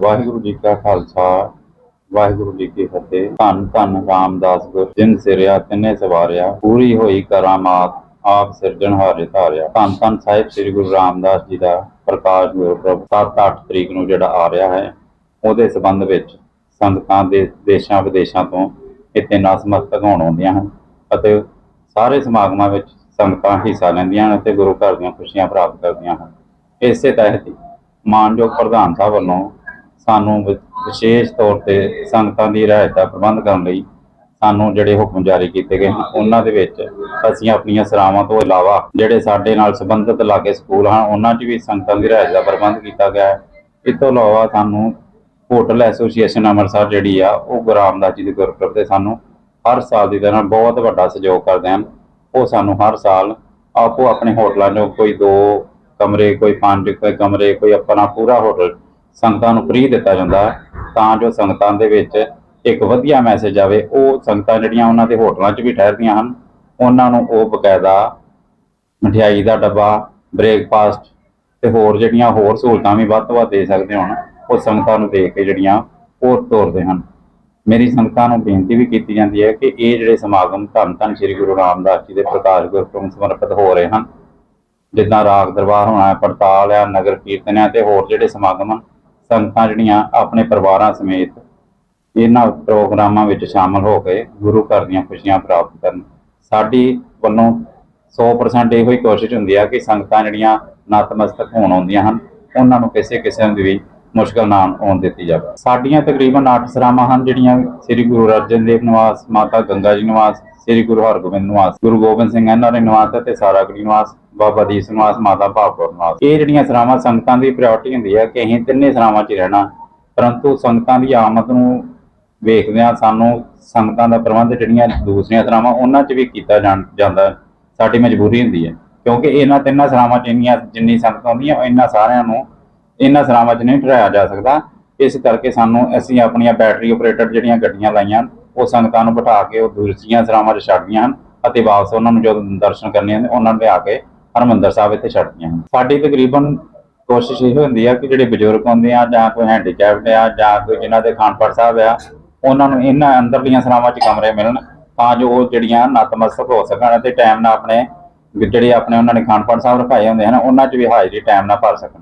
ਵਾਹਿਗੁਰੂ ਜੀ ਕਾ ਖਾਲਸਾ, ਵਾਹਿਗੁਰੂ ਜੀ ਕੀ ਫਤਿਹ। ਧੰਨ ਧੰਨ ਰਾਮਦਾਸ ਗੁਰ, ਜਿਨ ਸਿਰਿਆ, ਤਿੰਨੇ ਸਵਾਰਿਆ। ਪੂਰੀ ਹੋਈ ਕਰਾਮਾਤ ਆਪ ਸਿਰਜਣਹਾਰੇ ਧਾਰਿਆ। ਧੰਨ ਧੰਨ ਸਾਹਿਬ ਸ੍ਰੀ ਗੁਰੂ ਰਾਮਦਾਸ ਜੀ ਦਾ ਪ੍ਰਕਾਸ਼ ਗੁਰਪੁਰਬ 7-8 ਤਰੀਕ ਨੂੰ ਜਿਹੜਾ ਆ ਰਿਹਾ ਹੈ, ਉਹਦੇ ਸੰਬੰਧ ਵਿੱਚ ਸੰਗਤਾਂ ਦੇ ਦੇਸ਼ਾਂ ਵਿਦੇਸ਼ਾਂ ਤੋਂ ਇੱਥੇ ਨਤਮਸਤਕ ਹੋਣ ਆਉਂਦੀਆਂ ਹਨ ਅਤੇ ਸਾਰੇ ਸਮਾਗਮਾਂ ਵਿੱਚ ਸੰਗਤਾਂ ਹਿੱਸਾ ਲੈਂਦੀਆਂ ਹਨ ਅਤੇ ਗੁਰੂ ਘਰ ਦੀਆਂ ਖੁਸ਼ੀਆਂ ਪ੍ਰਾਪਤ ਕਰਦੀਆਂ ਹਨ। ਇਸੇ ਤਹਿਤ ਹੀ ਮਾਨਯੋਗ ਪ੍ਰਧਾਨ ਸਾਹਿਬ ਵੱਲੋਂ ਸਾਨੂੰ ਵਿਸ਼ੇਸ਼ ਤੌਰ ਤੇ ਸੰਗਤਾਂ ਦੀ ਰਿਹਾਇਤ ਦਾ ਪ੍ਰਬੰਧ ਕਰਨ ਲਈ ਸਾਨੂੰ ਜਿਹੜੇ ਹੁਕਮ ਜਾਰੀ ਕੀਤੇ ਗਏ ਹਨ, ਉਹਨਾਂ ਦੇ ਵਿੱਚ ਅਸੀਂ ਆਪਣੀਆਂ ਸਰਾਵਾਂ ਤੋਂ ਇਲਾਵਾ ਜਿਹੜੇ ਸਾਡੇ ਨਾਲ ਸੰਬੰਧਿਤ ਲਾਗੇ ਸਕੂਲ ਹਨ, ਉਹਨਾਂ 'ਚ ਵੀ ਸੰਗਤਾਂ ਦੀ ਰਿਹਾਇਤ ਦਾ ਪ੍ਰਬੰਧ ਕੀਤਾ ਗਿਆ ਹੈ। ਇਸ ਤੋਂ ਇਲਾਵਾ ਸਾਨੂੰ ਹੋਟਲ ਐਸੋਸੀਏਸ਼ਨ ਅੰਮ੍ਰਿਤਸਰ ਜਿਹੜੀ ਆ, ਉਹ ਗੁਰੂ ਰਾਮਦਾਸ ਜੀ ਦੇ ਗੁਰਪੁਰਬ ਤੇ ਸਾਨੂੰ ਹਰ ਸਾਲ ਦੀ ਤਰ੍ਹਾਂ ਬਹੁਤ ਵੱਡਾ ਸਹਿਯੋਗ ਕਰਦੇ ਹਨ। ਉਹ ਸਾਨੂੰ ਹਰ ਸਾਲ ਆਪੋ ਆਪਣੇ ਹੋਟਲਾਂ 'ਚੋਂ ਕੋਈ ਦੋ ਕਮਰੇ, ਕੋਈ ਪੰਜ, ਕੋਈ ਕਮਰੇ, ਕੋਈ ਆਪਣਾ ਪੂਰਾ ਹੋਟਲ ਸੰਗਤਾਂ ਨੂੰ ਫ੍ਰੀ ਦਿੱਤਾ ਜਾਂਦਾ ਹੈ, ਤਾਂ ਜੋ ਸੰਗਤਾਂ ਦੇ ਵਿੱਚ ਇੱਕ ਵਧੀਆ ਮੈਸੇਜ ਆਵੇ, ਉਹ ਸੰਗਤਾਂ ਜਿਹੜੀਆਂ ਉਹਨਾਂ ਦੇ ਹੋਟਲਾਂ 'ਚ ਵੀ ਠਹਿਰਦੀਆਂ ਹਨ, ਉਹਨਾਂ ਨੂੰ ਉਹ ਬਕਾਇਦਾ ਮਠਿਆਈ ਦਾ ਡੱਬਾ ਬ੍ਰੇਕਫਾਸਟ ਤੇ ਹੋਰ ਜਿਹੜੀਆਂ ਹੋਰ ਸਹੂਲਤਾਂ ਵੀ ਵੱਧ ਤੋਂ ਵੱਧ ਦੇ ਸਕਦੇ ਹੋਣ, ਉਹ ਸੰਗਤਾਂ ਨੂੰ ਦੇ ਕੇ ਜਿਹੜੀਆਂ ਉਹ ਤੋਰਦੇ ਹਨ। ਮੇਰੀ ਸੰਗਤਾਂ ਨੂੰ ਬੇਨਤੀ ਵੀ ਕੀਤੀ ਜਾਂਦੀ ਹੈ ਕਿ ਇਹ ਜਿਹੜੇ ਸਮਾਗਮ ਧੰਨ ਧੰਨ ਸ੍ਰੀ ਗੁਰੂ ਰਾਮਦਾਸ ਜੀ ਦੇ ਪ੍ਰਕਾਸ਼ ਗੁਰਪੁਰਬ ਨੂੰ ਸਮਰਪਿਤ ਹੋ ਰਹੇ ਹਨ, ਜਿੱਦਾਂ ਰਾਗ ਦਰਬਾਰ ਹੋਣਾ ਹੈ, ਪੜਤਾਲ ਆ ਨਗਰ ਕੀਰਤਨ ਹੈ ਤੇ ਹੋਰ ਜਿਹੜੇ ਸਮਾਗਮ ਹਨ ਸੰਗਤਾਂ ਜਿਹੜੀਆਂ ਆਪਣੇ ਪਰਿਵਾਰਾਂ ਸਮੇਤ ਇਹਨਾਂ ਪ੍ਰੋਗਰਾਮਾਂ ਵਿੱਚ ਸ਼ਾਮਲ ਹੋ ਕੇ ਗੁਰੂ ਘਰ ਦੀਆਂ ਖੁਸ਼ੀਆਂ ਪ੍ਰਾਪਤ ਕਰਨ। ਸਾਡੀ ਵੱਲੋਂ 100% ਇਹੋ ਹੀ ਕੋਸ਼ਿਸ਼ ਹੁੰਦੀ ਹੈ ਕਿ ਸੰਗਤਾਂ ਜਿਹੜੀਆਂ ਨਤਮਸਤਕ ਹੋਣ ਆਉਂਦੀਆਂ ਹਨ, ਉਹਨਾਂ ਨੂੰ ਕਿਸੇ ਕਿਸਮ ਦੀ ਵੀ ਮੁਸ਼ਕਲ ਨਾ ਆਉਣ ਦਿੱਤੀ ਜਾਵੇ। ਸਾਡੀਆਂ ਤਕਰੀਬਨ 8 ਸਰਾਵਾਂ ਹਨ, ਜਿਹੜੀਆਂ ਸ੍ਰੀ ਗੁਰੂ ਅਰਜਨ ਦੇਵ ਨਿਵਾਸ, ਮਾਤਾ ਗੰਗਾ ਜੀ ਨਿਵਾਸ, ਸ੍ਰੀ ਗੁਰੂ ਹਰਗੋਬਿੰਦ ਨਿਵਾਸ, ਗੁਰੂ ਗੋਬਿੰਦ ਸਿੰਘ ਇਹਨਾਂ ਨਿਵਾਸ ਅਤੇ ਸਾਰਾਗੜੀ ਨਿਵਾਸ, ਬਾਬਾ ਦੀਪ ਨਿਵਾਸ, ਮਾਤਾ ਭਾਵਪੁਰ ਨਿਵਾਸ। ਇਹ ਜਿਹੜੀਆਂ ਸਰਾਵਾਂ ਸੰਗਤਾਂ ਦੀ ਪ੍ਰਾਇੋਰਟੀ ਹੁੰਦੀ ਹੈ ਕਿ ਅਸੀਂ ਤਿੰਨੇ ਸਰਾਵਾਂ 'ਚ ਰਹਿਣਾ। ਪਰੰਤੂ ਸੰਗਤਾਂ ਦੀ ਆਮਦ ਨੂੰ ਵੇਖਦਿਆਂ ਸਾਨੂੰ ਸੰਗਤਾਂ ਦਾ ਪ੍ਰਬੰਧ ਜਿਹੜੀਆਂ ਦੂਸਰੀਆਂ ਸਰਾਵਾਂ ਉਹਨਾਂ 'ਚ ਵੀ ਕੀਤਾ ਜਾਣ- ਜਾਂਦਾ ਸਾਡੀ ਮਜਬੂਰੀ ਹੁੰਦੀ ਹੈ। ਕਿਉਂਕਿ ਇਹਨਾਂ ਤਿੰਨਾਂ ਸਰਾਵਾਂ 'ਚ ਇੰਨੀਆਂ, ਜਿੰਨੀ ਸੰਗਤ ਆਉਂਦੀਆਂ ਇਹਨਾਂ ਸਾਰਿਆਂ ਨੂੰ ਇਹਨਾਂ ਸਰਾਵਾਂ 'ਚ ਨਹੀਂ ਠਹਿਰਾਇਆ ਜਾ ਸਕਦਾ। ਇਸ ਕਰਕੇ ਸਾਨੂੰ ਅਸੀਂ ਆਪਣੀਆਂ ਬੈਟਰੀ ਆਪਰੇਟਡ ਜਿਹੜੀਆਂ ਗੱਡੀਆਂ ਲਾਈਆਂ, ਉਹ ਸੰਗਤਾਂ ਨੂੰ ਬਿਠਾ ਕੇ ਉਹ ਦੂਸਰੀਆਂ ਸਰਾਵਾਂ 'ਚ ਛੱਡਦੀਆਂ ਹਨ ਅਤੇ ਵਾਪਸ ਉਹਨਾਂ ਨੂੰ ਜਦੋਂ ਦਰਸ਼ਨ ਕਰਨੇ ਹੁੰਦੇ ਉਹਨਾਂ ਨੂੰ ਲਿਆ ਕੇ ਹਰਮੰਦਰ ਸਾਹਿਬ ਇੱਥੇ ਛੱਡਦੀਆਂ ਹਨ। ਸਾਡੀ ਤਕਰੀਬਨ ਕੋਸ਼ਿਸ਼ ਇਹ ਹੁੰਦੀ ਆ ਕਿ ਜਿਹੜੇ ਬਜ਼ੁਰਗ ਹੁੰਦੇ ਆ ਜਾਂ ਕੋਈ ਹੈਂਡੀਕੈਪਡ ਆ ਜਾਂ ਕੋਈ ਜਿਨ੍ਹਾਂ ਦੇ ਖਾਨਪੜ ਸਾਹਿਬ ਆ, ਉਹਨਾਂ ਨੂੰ ਇਹਨਾਂ ਅੰਦਰਲੀਆਂ ਸਰਾਵਾਂ 'ਚ ਕਮਰੇ ਮਿਲਣ ਤਾਂ ਜੋ ਉਹ ਜਿਹੜੀਆਂ ਨਤਮਸਤਕ ਹੋ ਸਕਣ ਅਤੇ ਟਾਈਮ ਨਾਲ ਆਪਣੇ ਜਿਹੜੇ ਆਪਣੇ ਉਹਨਾਂ ਨੇ ਖਾਨਪੜ ਸਾਹਿਬ ਰਖਾਏ ਹੁੰਦੇ ਹਨ, ਉਹਨਾਂ 'ਚ ਵੀ ਹਾਜ਼ਰੀ ਟਾਈਮ ਨਾਲ ਭਰ ਸਕਣ।